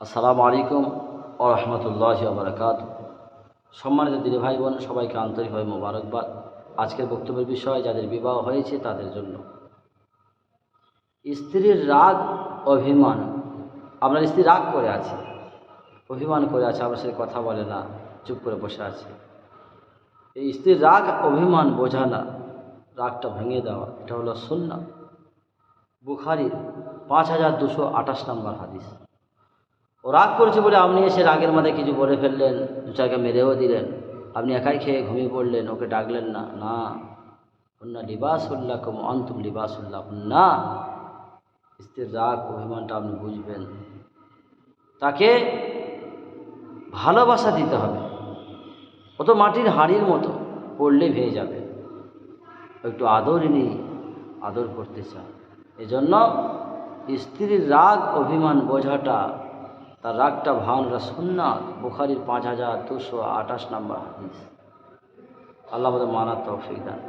আসসালামু আলাইকুম ও রহমতুল্লাহ বারকাত সম্মানিত দিদি ভাই বোন, সবাইকে আন্তরিকভাবে মোবারকবাদ। আজকের বক্তব্যের বিষয়, যাদের বিবাহ হয়েছে তাদের জন্য। স্ত্রীর রাগ, অভিমান। আপনার স্ত্রী রাগ করে আছে। অভিমান করে আছে, আমার সাথে কথা বলে না, চুপ করে বসে আছে। এই স্ত্রীর রাগ, অভিমান বোঝানা, রাগটা ভেঙে দেওয়া, এটা হলো সুন্না বুখারির পাঁচ হাজার দুশো আঠাশ নম্বর হাদিস। ও রাগ করেছে বলে আপনি এসে রাগের মাথায় কিছু বলে ফেললেন দুচারকে মেরেও দিলেন। আপনি একাই খেয়ে ঘুমিয়ে পড়লেন, ওকে ডাকলেন না। না। না লিবাসুল্লাহ কম অন্তুম লিবাসুল্লাহ না স্ত্রীর রাগ অভিমানটা আপনি বুঝবেন। তাকে ভালোবাসা দিতে হবে। ও তো মাটির হাঁড়ির মতো, পড়লে ভেঙে যাবে। একটু আদরই আদর করতে চান। এজন্য স্ত্রীর রাগ, অভিমান বোঝাটা তার রাগটা ভাঙটা সুন্নাত, বুখারির পাঁচ হাজার দুশো আঠাশ নম্বর হাদিস। আল্লাহ মানার তৌফিক দান